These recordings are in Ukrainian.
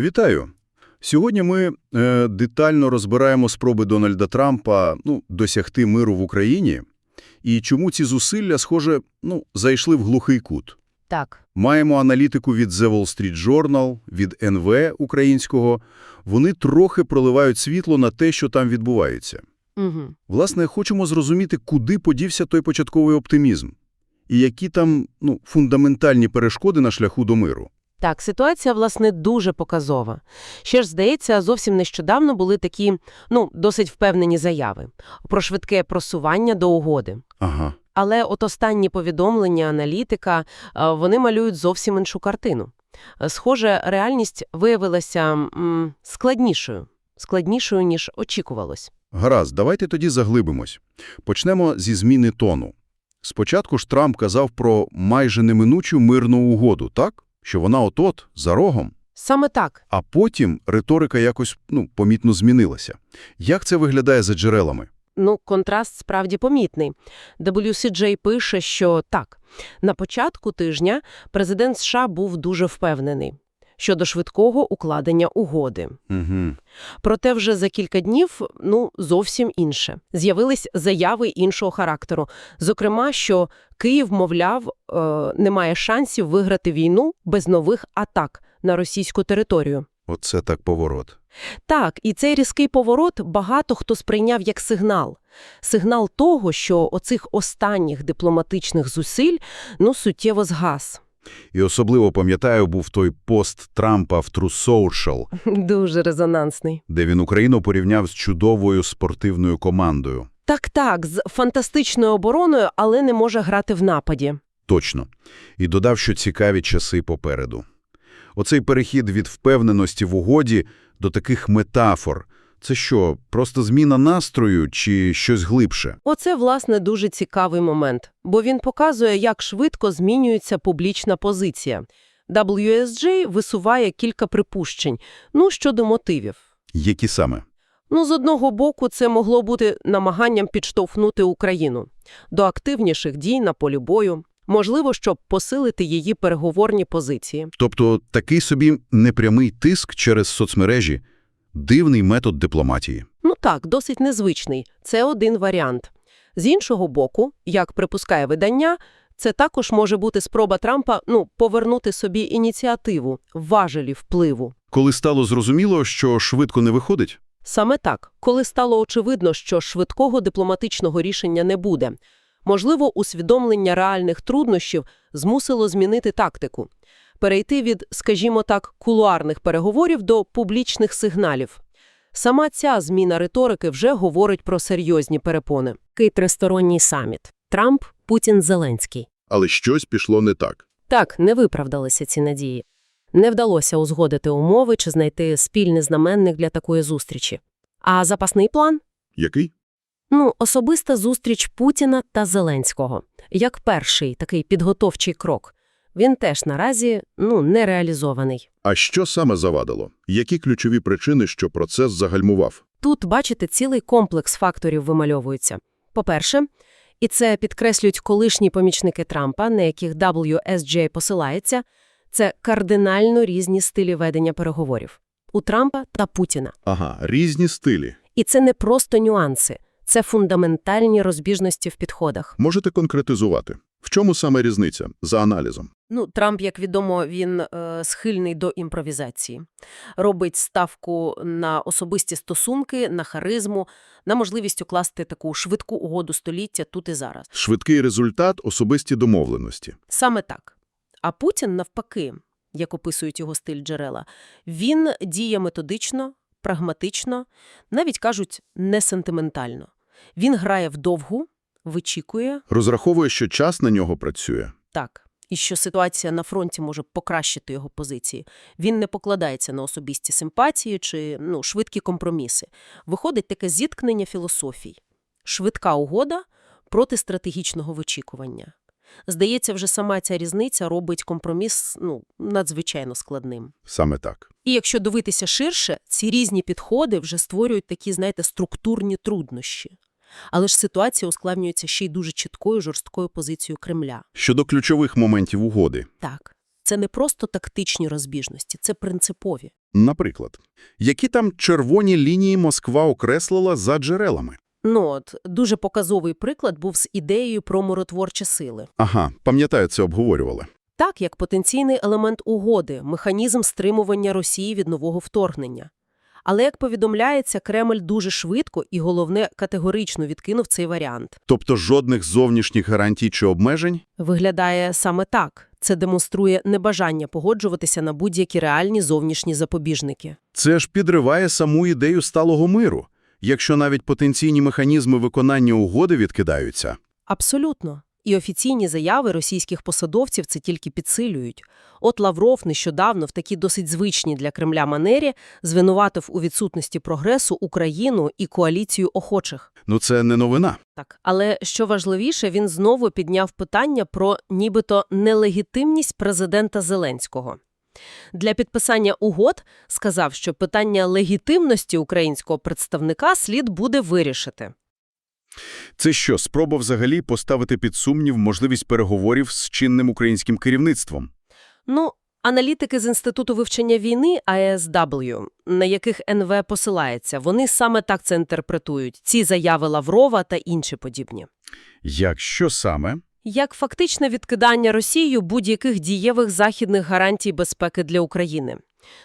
Вітаю. Сьогодні ми е, детально розбираємо спроби Дональда Трампа ну, досягти миру в Україні і чому ці зусилля, схоже, ну, зайшли в глухий кут. Так. Маємо аналітику від The Wall Street Journal, від НВ українського. Вони трохи проливають світло на те, що там відбувається. Угу. Власне, хочемо зрозуміти, куди подівся той початковий оптимізм і які там ну, фундаментальні перешкоди на шляху до миру. Так, ситуація, власне, дуже показова. Ще ж, здається, зовсім нещодавно були такі, ну, досить впевнені заяви про швидке просування до угоди. Ага. Але от останні повідомлення аналітика, е, вони малюють зовсім іншу картину. Е, Схоже, реальність виявилася м, складнішою. Складнішою, ніж очікувалось. Гаразд, давайте тоді заглибимось. Почнемо зі зміни тону. Спочатку ж Трамп казав про майже неминучу мирну угоду, так? Що вона от-от, за рогом. Саме так. А потім риторика якось, ну, помітно змінилася. Як це виглядає за джерелами? Ну, контраст справді помітний. WCJ пише, що так, на початку тижня президент США був дуже впевнений щодо швидкого укладення угоди. Угу. Проте вже за кілька днів, ну, зовсім інше. З'явились заяви іншого характеру. Зокрема, що Київ, мовляв, е, не має шансів виграти війну без нових атак на російську територію. Оце так поворот. Так, і цей різкий поворот багато хто сприйняв як сигнал. Сигнал того, що оцих останніх дипломатичних зусиль, ну, суттєво згас. І особливо, пам'ятаю, був той пост Трампа в True Social, Дуже резонансний. де він Україну порівняв з чудовою спортивною командою. Так-так, з фантастичною обороною, але не може грати в нападі. Точно. І додав, що цікаві часи попереду. Оцей перехід від впевненості в угоді до таких метафор – це що, просто зміна настрою чи щось глибше? Оце, власне, дуже цікавий момент, бо він показує, як швидко змінюється публічна позиція. WSJ висуває кілька припущень, ну, щодо мотивів. Які саме? Ну, з одного боку, це могло бути намаганням підштовхнути Україну до активніших дій на полі бою, можливо, щоб посилити її переговорні позиції. Тобто такий собі непрямий тиск через соцмережі – дивний метод дипломатії. Ну так, досить незвичний. Це один варіант. З іншого боку, як припускає видання, це також може бути спроба Трампа, ну, повернути собі ініціативу, важелі впливу. Коли стало зрозуміло, що швидко не виходить? Саме так, коли стало очевидно, що швидкого дипломатичного рішення не буде. Можливо, усвідомлення реальних труднощів змусило змінити тактику. Перейти від, скажімо так, кулуарних переговорів до публічних сигналів. Сама ця зміна риторики вже говорить про серйозні перепони. Кий тристоронній саміт. Трамп, Путін, Зеленський. Але щось пішло не так. Так, не виправдалися ці надії. Не вдалося узгодити умови чи знайти спільний знаменник для такої зустрічі. А запасний план? Який? Ну, особиста зустріч Путіна та Зеленського. Як перший такий підготовчий крок. Він теж наразі, ну, не реалізований. А що саме завадило? Які ключові причини, що процес загальмував? Тут, бачите, цілий комплекс факторів вимальовується. По-перше, і це підкреслюють колишні помічники Трампа, на яких WSJ посилається, це кардинально різні стилі ведення переговорів у Трампа та Путіна. Ага, різні стилі. І це не просто нюанси, це фундаментальні розбіжності в підходах. Можете конкретизувати? В чому саме різниця за аналізом? Ну, Трамп, як відомо, він е, схильний до імпровізації. Робить ставку на особисті стосунки, на харизму, на можливість укласти таку швидку угоду століття тут і зараз. Швидкий результат – особисті домовленості. Саме так. А Путін, навпаки, як описують його стиль джерела, він діє методично, прагматично, навіть, кажуть, не сентиментально. Він грає вдовгу, вичікує, Розраховує, що час на нього працює. Так, і що ситуація на фронті може покращити його позиції. Він не покладається на особисті симпатії чи ну, швидкі компроміси. Виходить таке зіткнення філософій. Швидка угода проти стратегічного вичікування. Здається, вже сама ця різниця робить компроміс ну, надзвичайно складним. Саме так. І якщо дивитися ширше, ці різні підходи вже створюють такі, знаєте, структурні труднощі. Але ж ситуація ускладнюється ще й дуже чіткою жорсткою позицією Кремля. Щодо ключових моментів угоди. Так, Це не просто тактичні розбіжності, це принципові. Наприклад, які там червоні лінії Москва окреслила за джерелами? Ну от, дуже показовий приклад був з ідеєю про миротворчі сили. Ага, пам'ятаю, це обговорювали. Так, як потенційний елемент угоди, механізм стримування Росії від нового вторгнення. Але, як повідомляється, Кремль дуже швидко і, головне, категорично відкинув цей варіант. Тобто жодних зовнішніх гарантій чи обмежень? Виглядає саме так. Це демонструє небажання погоджуватися на будь-які реальні зовнішні запобіжники. Це ж підриває саму ідею сталого миру, якщо навіть потенційні механізми виконання угоди відкидаються. Абсолютно. І офіційні заяви російських посадовців це тільки підсилюють. От Лавров нещодавно в такій досить звичній для Кремля манері звинуватив у відсутності прогресу Україну і коаліцію охочих. Ну це не новина. Так, але що важливіше, він знову підняв питання про нібито нелегітимність президента Зеленського. Для підписання угод сказав, що питання легітимності українського представника слід буде вирішити. Це що, спроба взагалі поставити під сумнів можливість переговорів з чинним українським керівництвом? Ну, аналітики з Інституту вивчення війни АЕСW, на яких НВ посилається, вони саме так це інтерпретують, ці заяви Лаврова та інші подібні. Як що саме? Як фактичне відкидання Росією будь-яких дієвих західних гарантій безпеки для України.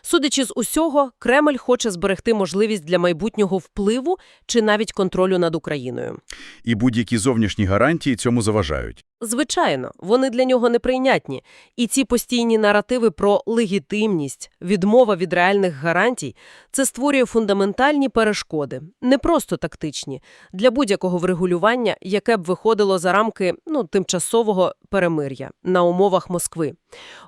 Судячи з усього, Кремль хоче зберегти можливість для майбутнього впливу чи навіть контролю над Україною. І будь-які зовнішні гарантії цьому заважають. Звичайно, вони для нього неприйнятні. І ці постійні наративи про легітимність, відмова від реальних гарантій – це створює фундаментальні перешкоди, не просто тактичні, для будь-якого врегулювання, яке б виходило за рамки ну, тимчасового перемир'я на умовах Москви.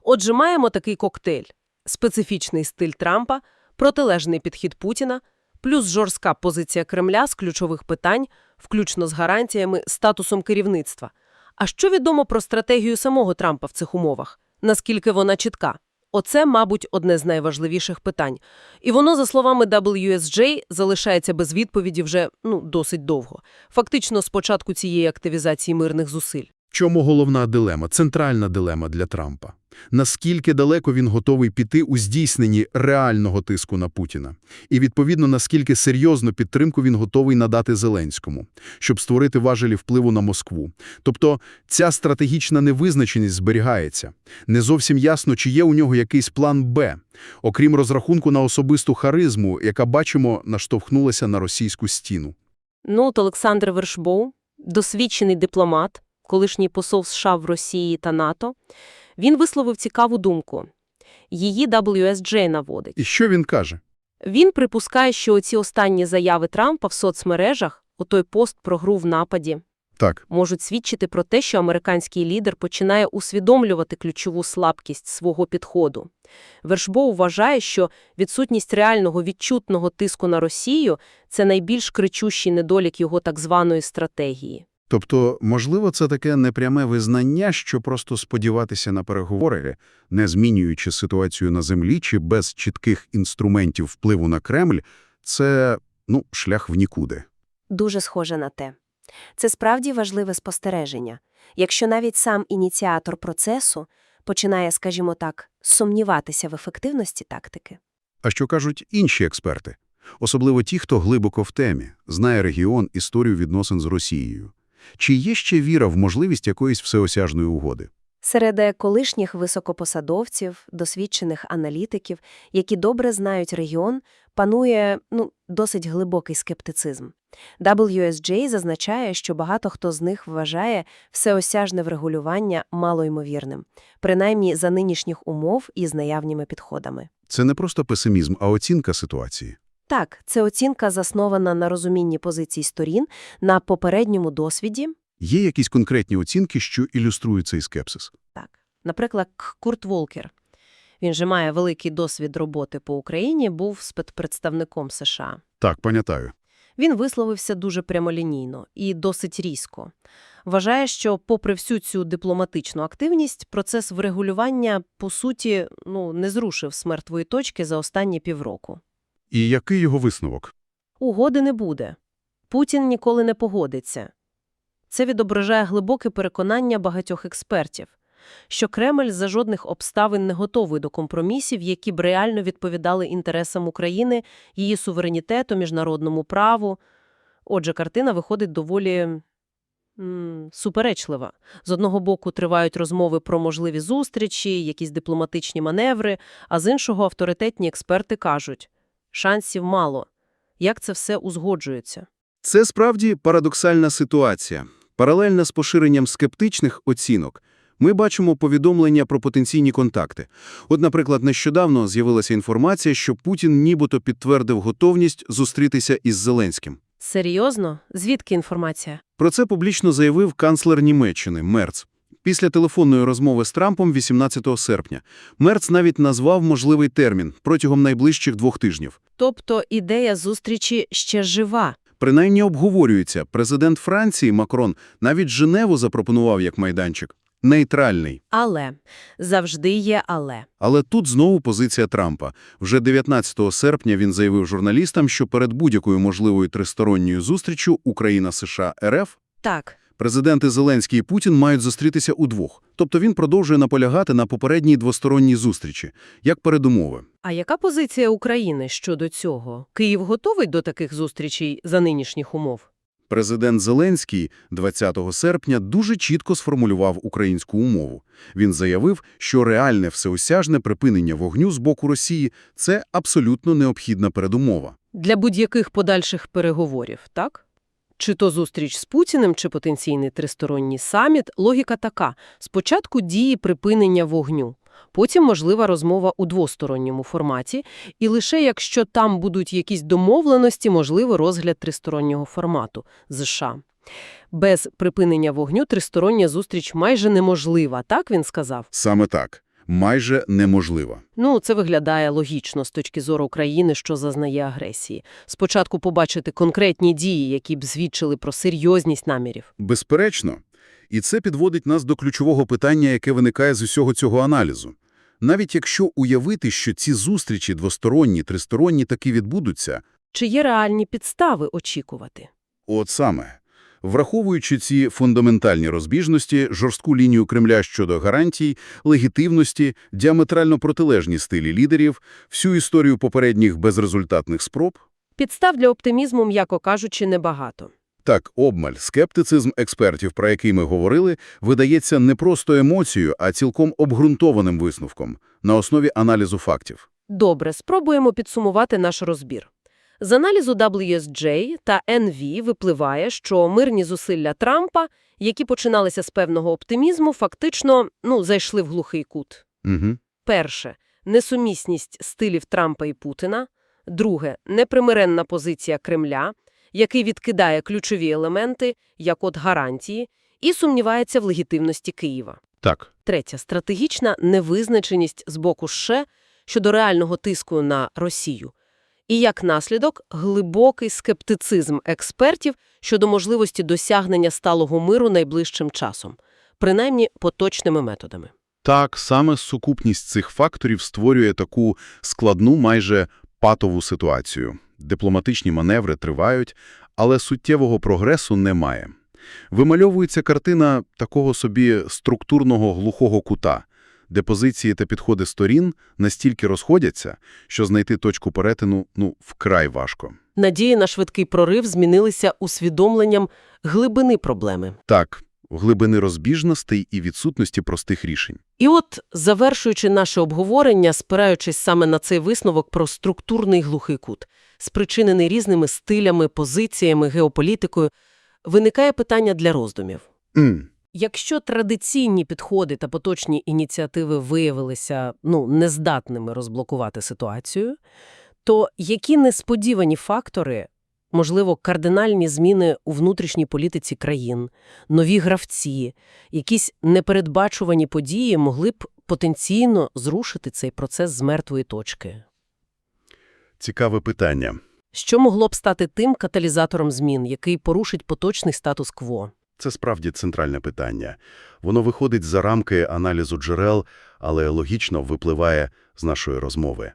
Отже, маємо такий коктейль – специфічний стиль Трампа, протилежний підхід Путіна, плюс жорстка позиція Кремля з ключових питань, включно з гарантіями, статусом керівництва. А що відомо про стратегію самого Трампа в цих умовах? Наскільки вона чітка? Оце, мабуть, одне з найважливіших питань. І воно, за словами WSJ, залишається без відповіді вже ну, досить довго. Фактично, з початку цієї активізації мирних зусиль. Чому головна дилема, центральна дилема для Трампа? Наскільки далеко він готовий піти у здійсненні реального тиску на Путіна? І, відповідно, наскільки серйозну підтримку він готовий надати Зеленському, щоб створити важелі впливу на Москву? Тобто ця стратегічна невизначеність зберігається. Не зовсім ясно, чи є у нього якийсь план «Б», окрім розрахунку на особисту харизму, яка, бачимо, наштовхнулася на російську стіну. Ну, от Олександр Вершбоу, досвідчений дипломат, колишній посол США в Росії та НАТО, він висловив цікаву думку. Її WSJ наводить. І що він каже? Він припускає, що оці останні заяви Трампа в соцмережах, отой пост про гру в нападі, Так, можуть свідчити про те, що американський лідер починає усвідомлювати ключову слабкість свого підходу. Вершбоу вважає, що відсутність реального відчутного тиску на Росію – це найбільш кричущий недолік його так званої стратегії. Тобто, можливо, це таке непряме визнання, що просто сподіватися на переговори, не змінюючи ситуацію на землі чи без чітких інструментів впливу на Кремль, це, ну, шлях в нікуди. Дуже схоже на те. Це справді важливе спостереження. Якщо навіть сам ініціатор процесу починає, скажімо так, сумніватися в ефективності тактики. А що кажуть інші експерти? Особливо ті, хто глибоко в темі, знає регіон, історію відносин з Росією. Чи є ще віра в можливість якоїсь всеосяжної угоди? Серед колишніх високопосадовців, досвідчених аналітиків, які добре знають регіон, панує ну, досить глибокий скептицизм. WSJ зазначає, що багато хто з них вважає всеосяжне врегулювання малоймовірним, принаймні за нинішніх умов і з наявніми підходами. Це не просто песимізм, а оцінка ситуації. Так, це оцінка заснована на розумінні позицій сторін, на попередньому досвіді. Є якісь конкретні оцінки, що ілюструють цей скепсис? Так. Наприклад, Курт Волкер. Він же має великий досвід роботи по Україні, був спецпредставником США. Так, пам'ятаю. Він висловився дуже прямолінійно і досить різко. Вважає, що попри всю цю дипломатичну активність, процес врегулювання, по суті, ну, не зрушив з мертвої точки за останні півроку. І який його висновок? Угоди не буде. Путін ніколи не погодиться. Це відображає глибоке переконання багатьох експертів. що Кремль за жодних обставин не готовий до компромісів, які б реально відповідали інтересам України, її суверенітету, міжнародному праву. Отже, картина виходить доволі суперечлива. З одного боку тривають розмови про можливі зустрічі, якісь дипломатичні маневри, а з іншого авторитетні експерти кажуть – шансів мало. Як це все узгоджується? Це справді парадоксальна ситуація. Паралельно з поширенням скептичних оцінок ми бачимо повідомлення про потенційні контакти. От, наприклад, нещодавно з'явилася інформація, що Путін нібито підтвердив готовність зустрітися із Зеленським. Серйозно? Звідки інформація? Про це публічно заявив канцлер Німеччини Мерц. Після телефонної розмови з Трампом 18 серпня Мерц навіть назвав можливий термін протягом найближчих двох тижнів. Тобто ідея зустрічі ще жива. Принаймні обговорюється. Президент Франції Макрон навіть Женеву запропонував як майданчик. Нейтральний. Але. Завжди є але. Але тут знову позиція Трампа. Вже 19 серпня він заявив журналістам, що перед будь-якою можливою тристоронньою зустрічю Україна-США РФ Так. Президенти Зеленський і Путін мають зустрітися удвох. Тобто він продовжує наполягати на попередній двосторонній зустрічі, як передумови. А яка позиція України щодо цього? Київ готовий до таких зустрічей за нинішніх умов? Президент Зеленський 20 серпня дуже чітко сформулював українську умову. Він заявив, що реальне всеосяжне припинення вогню з боку Росії – це абсолютно необхідна передумова. Для будь-яких подальших переговорів, так? Чи то зустріч з Путіним, чи потенційний тристоронній саміт, логіка така. Спочатку дії припинення вогню, потім можлива розмова у двосторонньому форматі, і лише якщо там будуть якісь домовленості, можливо розгляд тристороннього формату США. Без припинення вогню тристороння зустріч майже неможлива, так він сказав? Саме так. Майже неможливо. Ну, це виглядає логічно з точки зору країни, що зазнає агресії. Спочатку побачити конкретні дії, які б свідчили про серйозність намірів. Безперечно. І це підводить нас до ключового питання, яке виникає з усього цього аналізу. Навіть якщо уявити, що ці зустрічі двосторонні, тристоронні таки відбудуться, Чи є реальні підстави очікувати? От саме. Враховуючи ці фундаментальні розбіжності, жорстку лінію Кремля щодо гарантій, легітимності, діаметрально протилежні стилі лідерів, всю історію попередніх безрезультатних спроб, Підстав для оптимізму, м'яко кажучи, небагато. так, обмаль, скептицизм експертів, про який ми говорили, видається не просто емоцією, а цілком обґрунтованим висновком на основі аналізу фактів. Добре, спробуємо підсумувати наш розбір. З аналізу WSJ та NV випливає, що мирні зусилля Трампа, які починалися з певного оптимізму, фактично, ну, зайшли в глухий кут. Угу. Перше – несумісність стилів Трампа і Путіна. Друге – непримиренна позиція Кремля, який відкидає ключові елементи, як от гарантії, і сумнівається в легітимності Києва. Так. Третє – стратегічна невизначеність з боку США щодо реального тиску на Росію. І як наслідок – глибокий скептицизм експертів щодо можливості досягнення сталого миру найближчим часом, принаймні поточними методами. Так, саме сукупність цих факторів створює таку складну, майже патову ситуацію. Дипломатичні маневри тривають, але суттєвого прогресу немає. Вимальовується картина такого собі структурного глухого кута, де позиції та підходи сторін настільки розходяться, що знайти точку перетину ну, вкрай важко. Надії на швидкий прорив змінилися усвідомленням глибини проблеми. Так, глибини розбіжностей і відсутності простих рішень. І от, завершуючи наше обговорення, спираючись саме на цей висновок про структурний глухий кут, спричинений різними стилями, позиціями, геополітикою, виникає питання для роздумів. М. Якщо традиційні підходи та поточні ініціативи виявилися ну, нездатними розблокувати ситуацію, то які несподівані фактори, можливо, кардинальні зміни у внутрішній політиці країн, нові гравці, якісь непередбачувані події могли б потенційно зрушити цей процес з мертвої точки? Цікаве питання. Що могло б стати тим каталізатором змін, який порушить поточний статус-кво? Це справді центральне питання. Воно виходить за рамки аналізу джерел, але логічно випливає з нашої розмови.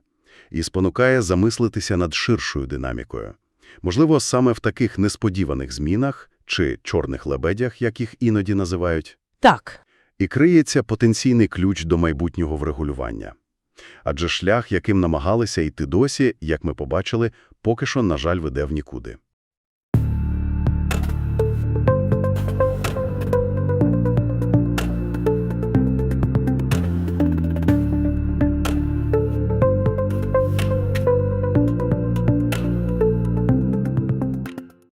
І спонукає замислитися над ширшою динамікою. Можливо, саме в таких несподіваних змінах, чи чорних лебедях, як їх іноді називають, Так, і криється потенційний ключ до майбутнього врегулювання. Адже шлях, яким намагалися йти досі, як ми побачили, поки що, на жаль, веде в нікуди.